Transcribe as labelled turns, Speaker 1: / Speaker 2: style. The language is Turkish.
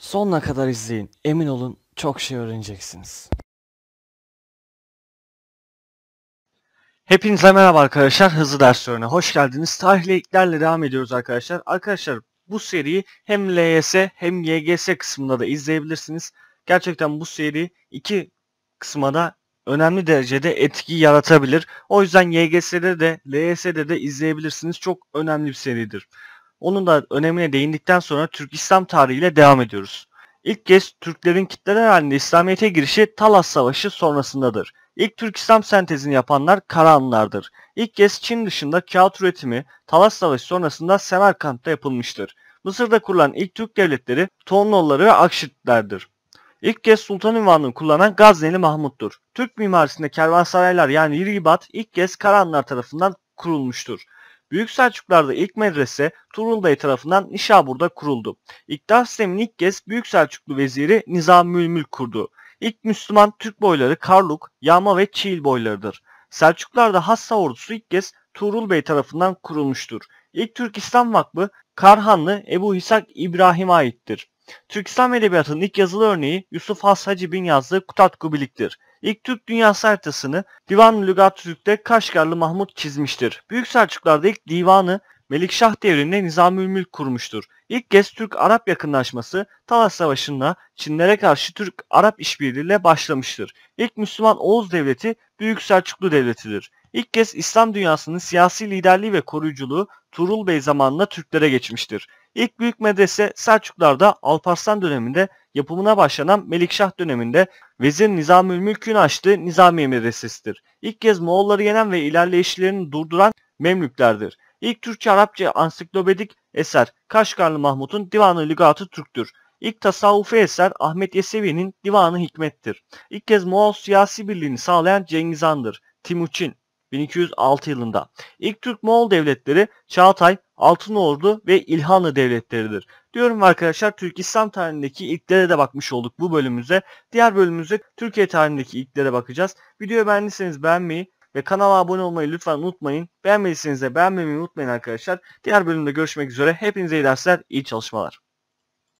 Speaker 1: Sonuna kadar izleyin. Emin olun çok şey öğreneceksiniz. Hepinize merhaba arkadaşlar. Hızlı derslerine hoş geldiniz. Tarihle devam ediyoruz arkadaşlar. Arkadaşlar bu seriyi hem LYS hem YGS kısmında da izleyebilirsiniz. Gerçekten bu seri iki kısma da önemli derecede etki yaratabilir. O yüzden YGS'de de LYS'de de izleyebilirsiniz. Çok önemli bir seridir. Onun da önemine değindikten sonra Türk İslam tarihiyle devam ediyoruz. İlk kez Türklerin kitleler halinde İslamiyet'e girişi Talas Savaşı sonrasındadır. İlk Türk İslam sentezini yapanlar Karahanlılardır. İlk kez Çin dışında kağıt üretimi Talas Savaşı sonrasında Semerkant'ta yapılmıştır. Mısır'da kurulan ilk Türk devletleri Tonloğulları ve Akşitlerdir. İlk kez sultan ünvanını kullanan Gazneli Mahmut'tur. Türk mimarisinde kervansaraylar yani ribat ilk kez Karahanlılar tarafından kurulmuştur. Büyük Selçuklar'da ilk medrese Tuğrul Bey tarafından Nişabur'da kuruldu. İktidar sistemini ilk kez Büyük Selçuklu veziri Nizamül Mülk kurdu. İlk Müslüman Türk boyları Karluk, Yağma ve Çiğil boylarıdır. Selçuklar'da Hassa ordusu ilk kez Tuğrul Bey tarafından kurulmuştur. İlk Türk İslam Vakfı Karhanlı Ebu Hisak İbrahim'e aittir. Türk İslam Edebiyatı'nın ilk yazılı örneği Yusuf Has Hacib'in yazdığı Kutat Kubilik'tir. İlk Türk dünyası haritasını Divan Lügat Türk'te Kaşgarlı Mahmut çizmiştir. Büyük Selçuklar'da ilk divanı Melikşah devrinde Nizamül Mülk kurmuştur. İlk kez Türk-Arap yakınlaşması Talas Savaşı'nda Çinlere karşı Türk-Arap işbirliğiyle başlamıştır. İlk Müslüman Oğuz Devleti Büyük Selçuklu Devleti'dir. İlk kez İslam dünyasının siyasi liderliği ve koruyuculuğu Tuğrul Bey zamanında Türklere geçmiştir. İlk büyük medrese Selçuklar'da Alparslan döneminde yapımına başlanan Melikşah döneminde Vezir Nizamül Mülk'ün açtığı Nizamiye Medresesi'dir. İlk kez Moğolları yenen ve ilerleyişlerini durduran Memlüklerdir. İlk Türkçe-Arapça ansiklopedik eser Kaşgarlı Mahmut'un Divanı Lügatı Türk'tür. İlk tasavvufi eser Ahmet Yesevi'nin Divanı Hikmet'tir. İlk kez Moğol siyasi birliğini sağlayan Cengiz Han'dır. Timuçin 1206 yılında. İlk Türk-Moğol devletleri Çağatay, Altınordu ve İlhanlı devletleridir. Diyorum arkadaşlar Türk İslam tarihindeki ilklere de bakmış olduk bu bölümümüzde. Diğer bölümümüzde Türkiye tarihindeki ilklere bakacağız. Videoyu beğendiyseniz beğenmeyi ve kanala abone olmayı lütfen unutmayın. Beğenmediyseniz de beğenmemeyi unutmayın arkadaşlar. Diğer bölümde görüşmek üzere. Hepinize iyi dersler, iyi çalışmalar.